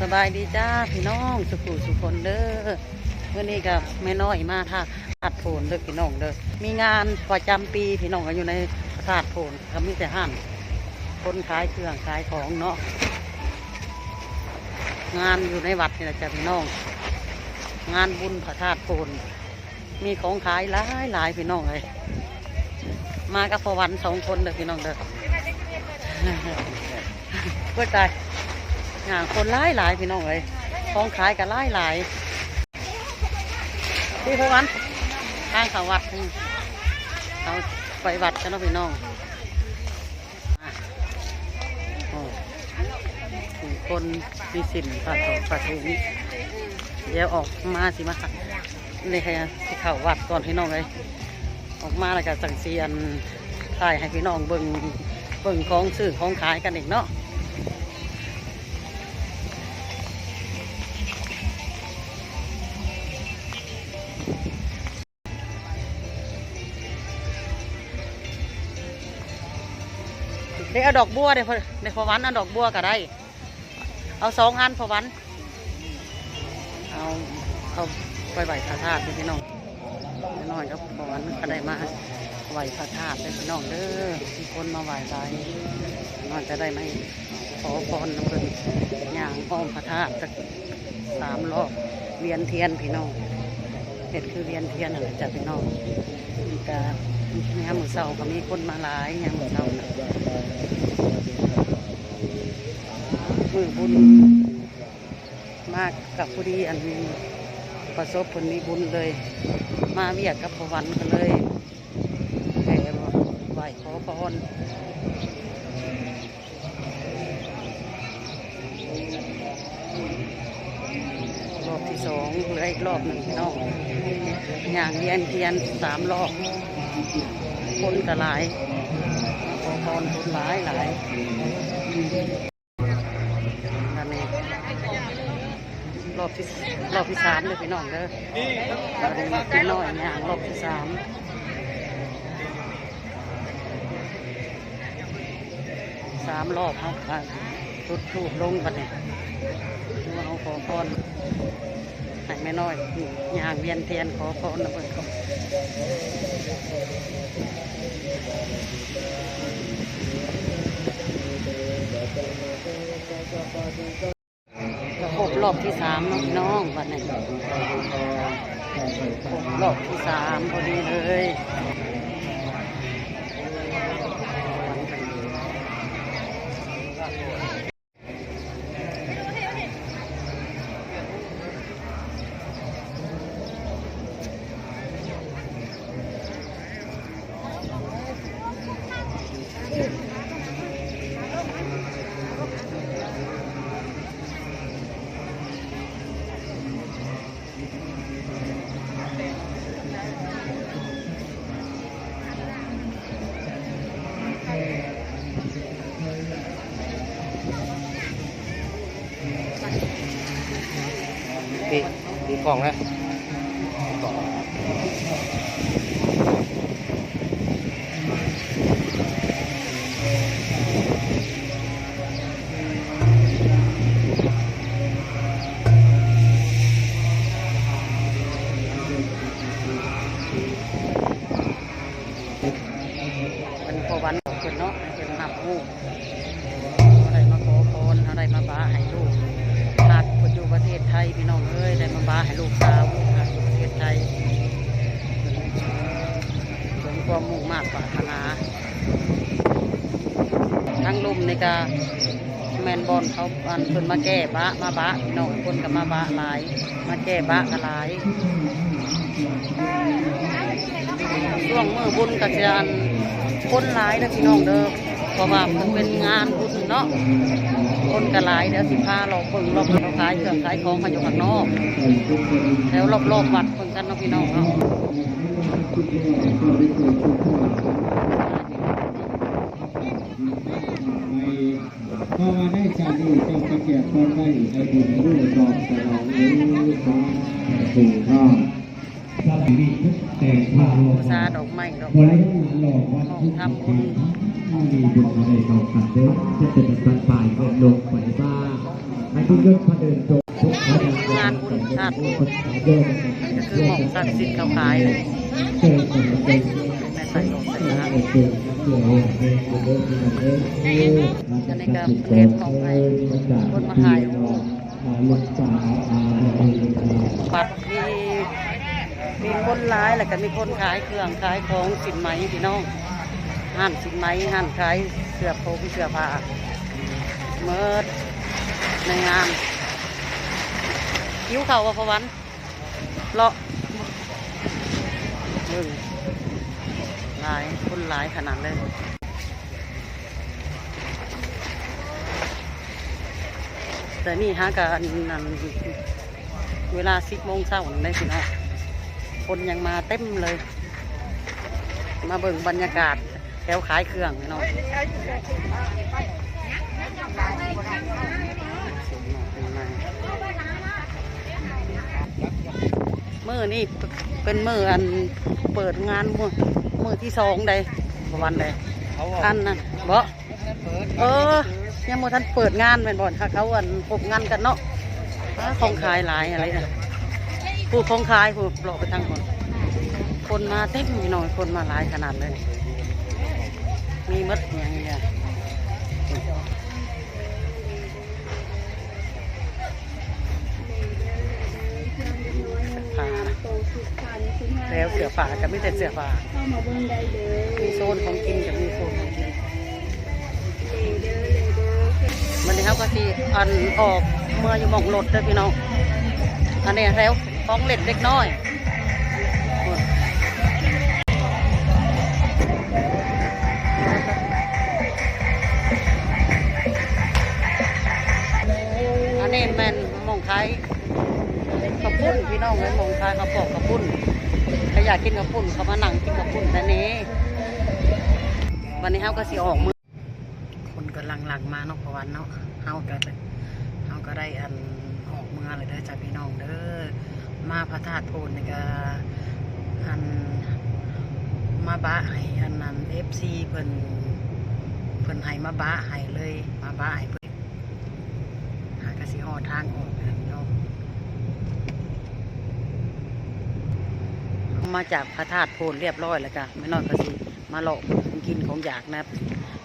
สบายดีจ้าพี่น้องสุขุสุคนเด้อเมื่อนี้กับแม่น้อยมาท่าถาดโผนเด้อพี่น้องเด้อมีงานประจำปีพี่น้องก็อยู่ในพระธาตุโผนก็มีแต่ห้านคนขายเครื่องขายของเนาะงานอยู่ในวัดนี่แหละจ้ะพี่น้อง งานบุญพระธาตุโผนมีของขายหลายหลายพี่น้องเลยมากับพวันสองคนเด้อพี่น้องเด้อเพื่อใจ งาคนหลายหลายพี่น้องเลยของขายกันหลายหลายพี่พวันทางเขาวัดเขาไปวัดกันเนาะพี่น้องอะโอ้ถึงคนมีสินปะทองปะทุงเดี๋ยวออกมาสิมาเลยค่ะที่เขาวัดก่อนพี่น้องเลยออกมาแล้วก็สั่งเสียนถ่ายให้พี่น้องเบิ่งเบิ่งของซื้อของขายกันอีกเนาะ เด็กเอาดอกบัวเด็กเด็กพอวันเอาดอกบัวก็ได้ เอาสองอันพอวัน เอาเอาไปไหวพระธาตุพี่น้องน้อยก็พอวันก็ได้มาไหวพระธาตุพี่น้องเด้อมีคนมาไหวใจน้อยจะได้ไหมขอพรน้ำเพิ่นย่างอ้อมพระธาตุสักสามรอบเวียนเทียนพี่น้องเห็ดคือเวียนเทียนอะไรจ้ะพี่น้องมีการ ยามมือเสาก็มีคนมาหลายงามมือเสานะมือบุญมากกับผู้ดีอันประสบผลมีบุญเลย มาเวียกกับพระวันกันเลยแผ่ไหวขอพรรอบที่สองเหลืออีก รอบหนึ่งพี่น้องอย่างเรียนเทียนสามรอบคนก็หลายขอพรคนหลายหลายอันนี้รอบที่รอบที่สามเลยพี่น้องเด้อนนี้พี่น้อยเนี่ยรอบที่สามสามรอบเอาอะจุดทูบลงกันเนี่ยดูเอาขอพร ให้แม่น้อยย่างเวียนเทียนขอพรนะเพื่อนเขาครบรอบที่สามน้องวันนี้ครบรอบที่สามพอดีเลย ปีปีกล่องแล้วเป็นพอวันของคนเนาะเป็นนับลูกอะไรมาขอพรอะไรมาบ้าให้ลูกหากคนอยู่ประเทศไทยพี่น้อง มาบ้าให้ลูกสาวหากอยู่ประเทศไทยสมความมุ่งมากปรารถนา ทั้งลุมในกาแมนบอลเขาอันเพิ่นมาแก้บะมาบะพี่น้องคนกับมาบะหลาย มาแก้บะกันหลายช่วงมือบุญกับจะอันคนหลายนะพี่น้องเด้อ เพราะว่ามันเป็นงานบุญเนาะคนกันหลายเดี๋ยวสิพาเราเพิ่งรอบเราขายเครื่องขายของมาอยู่ข้างนอกแล้วรอบๆวัดเพิ่งกันเนาะพี่น้องเนาะก็มาได้ชาดีเจ้าตะเกียบตอนได้ให้บุญรู้ดอกสนองรู้ของถูกต้องพระบิดแต่พระโลซาดอกไม้ดอกพอได้หลอกวัดทุกข์ที่ มีบุญอะไรต่อกันเด้อจะเป็นสันปลายก็ลงไปบ้างให้ทุกเรื่องพระเดินโจทุกพระเดินงานบุญชาติคนขายเยอะก็คือหม่องศักดิ์สิทธิ์เขาขายเลยเจอคนเจอในใส่ลงใส่นะน้เออเจอเจอเออเออเออเออเออมาจากสิบสองเออมาจากที่รอลูกสาวอาเออำปัดมีมีคนร้ายแล้วก็มีคนขายเครื่องขายของสินไหมพี่น้อง ห้านสินไหมห้านขายเสื้อโพกเสื้อผ้าเมิดในงานยิ้วเข่าว่าพะวันเลาะเบิ่งหลายคนหลายขนาดเลยแต่นี่ฮะกับนั่นเวลาสิบโมงเช้าได้พี่น้องคนยังมาเต็มเลย มาเบิ่งบรรยากาศ ถวขายเครื่องพี่น้องมือนี่เป็นมืออันเปิดงานมือมือที่สองใดประวันใดอันนะบ่เออยังโมทันเปิดงานเป็นบ่อนค่ะเขาอันพบงานกันเนาะอ้าของขายหลายอะไรนะผู้ของขายผู้หลอกไปทางคนคนมาเต็มหน่อยคนมาหลายขนาดเลย มีหมดอย่างเงี้ยผ้าแล้วเสือป่ากับไม่แต่เสือป่าเข้ามาเบิ่งได้เด้อมีโซนของกินกับมีโซนของกินเด้อเลยเด้อวันนี้เขาก็สิอันออกเมื่ออยู่หมองรถเด้อพี่น้องอันนี้แล้วของเล็ดเล็กน้อยายข้าวปุ้นพี่น้องเลยมองขายข้าวปอกข้าวปุ้นใครอยากกินข้าวปุ้นเขามานั่งกินข้าวปุ้นแต่นี้ วันนี้เขาก็สิออกมือคนกำลังหลังมาเนาะพระวันเนาะเฮาก็เลยเฮาก็ได้อันออกเมืองเลยเด้อจากพี่น้องเด้อมาพระธาตุโพนนี่ก็อันมาบะให้อันนั้น FC เพิ่นเพิ่นให้มาบะให้เลยมาบะให้ เพิ่นหอดทางออกเด้อพี่น้องมาจากพระธาตุโพนเรียบร้อยแล้วจ้ะไม่น้อยก็สิมาเลาะของกินของอยากนะ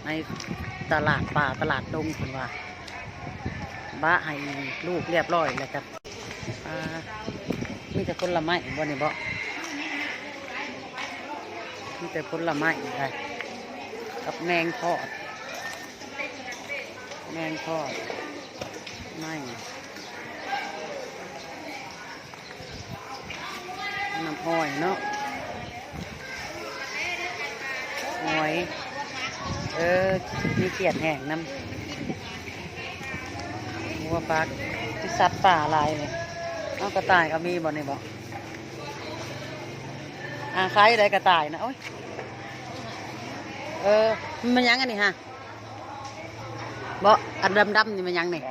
ในตลาดป่าตลาดดงคนว่าบ้าให้ลูกเรียบร้อยแล้วครับมีแต่ผลไม้บ่นี่บ่มีแต่ผลไม้ได้กับแมงทอดแมงทอด ไม่น้ำอ้อยเนาะหอยเออมีเกียดแห้งน้ำหัวปลาที่สัตว์ป่าลายเลยเอากระต่ายก็มีบ่นี่บ่อาคล้ายอะไรกระต่ายนะโอ้ยเออมันยังอันนี้ฮะ บ่อันดำๆนี่มันยังนี่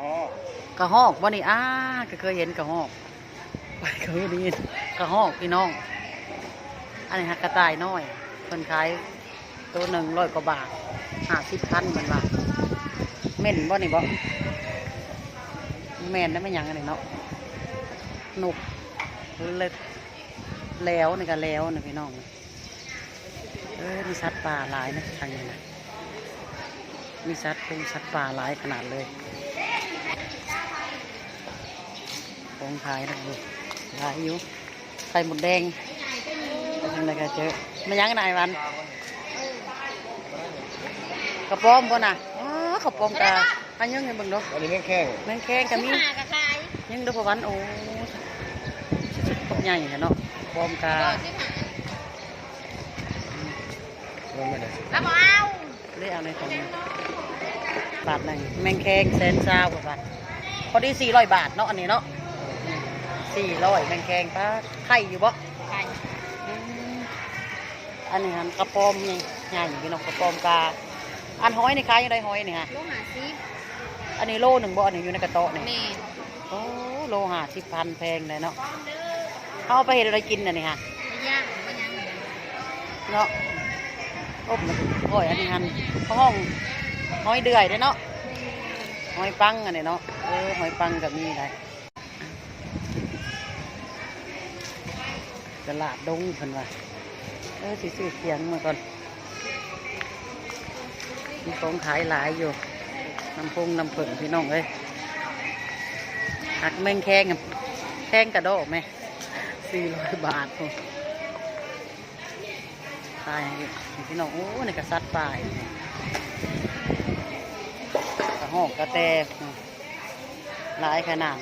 กระหอกบ่นี่อ้าก็เคยเห็นกระหอกไปเคยได้ยินกระหอกพี่น้อง อันนี้ฮะกระต่ายน้อยคนขายตัวหนึ่งร้อยกว่าบาทห้าสิบพันเหมือนว่าเม่นบ่นี่บ่แม่นได้ไม่ยังอันนี้เนาะหนุกเล็ดแล้วนี่ก็แล้วนะพี่น้องเออมีสัตว์ป่าหลายนะทางนี้นะ มีสัตว์เป็นสัตว์ป่าหลายขนาดเลยของขายนะดูหลายอยู่ไข่หมดแดงทางไหนก็เจอไม่ยังไงวันกระป๋อมบ่น่ะอ๋อกระป๋อมกะอันยังไงเบิ่งเนาะอันนี้แม่แข้งแมงแคงก็มีหากระคายยังเด้อพะวันโอ้ชุดๆใหญ่แท้เนาะปอมกาก็สิหาแล้วไม่ได้แล้วบ่เอา เรียกเอาในตรงนี้บาทหนึ่งแมงแคงแสนซาวกว่าบาทพอดีสี่ร้อยบาทเนาะอันนี้เนาะสี่ร้อยแมงแคงป้าไข่อยู่บ่ไข่อืมอันนี้หันกระป๋อมใหญ่ใหญ่พี่น้องกระป๋อมกาอันห้อยนี่ขายยังได้ห้อยนี่ฮะโลหะซิอันนี้โลหนึ่งบ่อันนี้อยู่ในกระโต๊ะนี่แม่นโอ้โลหะสิบพันแพงเลยเนาะเอาไปเห็นอะไรกินน่ะนี่ฮะไปย่างไปย่างเนาะ อบมันโอ้ยอันนี้ฮันห้องหอยเดือยได้เนาะหอยปังอันนี้เนาะเออหอยปังกับมีได้ตลาดดงเพิ่นว่าเออสิซื้อเคียงมาก่อนมีของขายหลายอยู่น้ำพงน้ำผึ้งพี่น้องเอ้ยหักแมงแข้งแข้งกระโดดไหมสี่ร้อยบาท พุ่นตายให้พี่น้องโอ้ในกระซัดปลายกระหอกกระแตหลายขนาด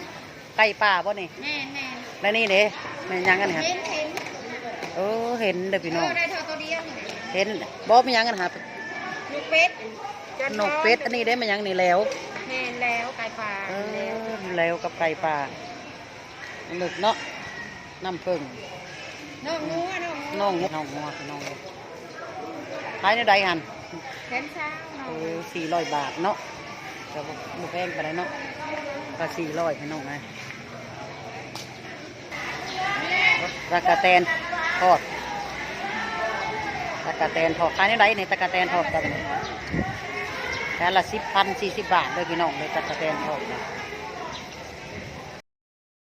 ไก่ป่าป่ะนี่แม่แม่แล้วนี่เด้แม่นยังกันครับเห็นเห็นเออเห็นเด้อพี่น้องได้เท่าตัวเดียวนี่เห็นบ่เป็นหยังกันครับลูกเป็ดนกเป็ดอันนี้ได้มันยังนี่แล้วแม่นแล้วไก่ปลาเอแล้วอแล้วกับไก่ป่าหนึกเนาะน้ำผึ้งน้องงัวน้องน้องน้องงัวพี่น้อง ขายในใดหันแขนช้างน้อเองอสี่ร้อยบาทเนาะจะบุแพงไปเลยเนาะก็สี่ร้อยพี่น้องไงตะกะแตนทอดตะกะแตนทอดขายในใดในตะกะแตนทอดกันแค่ละสิบพันสี่สิบบาทเลยพี่น้องเลยตะกะแตนทอดเนี่ย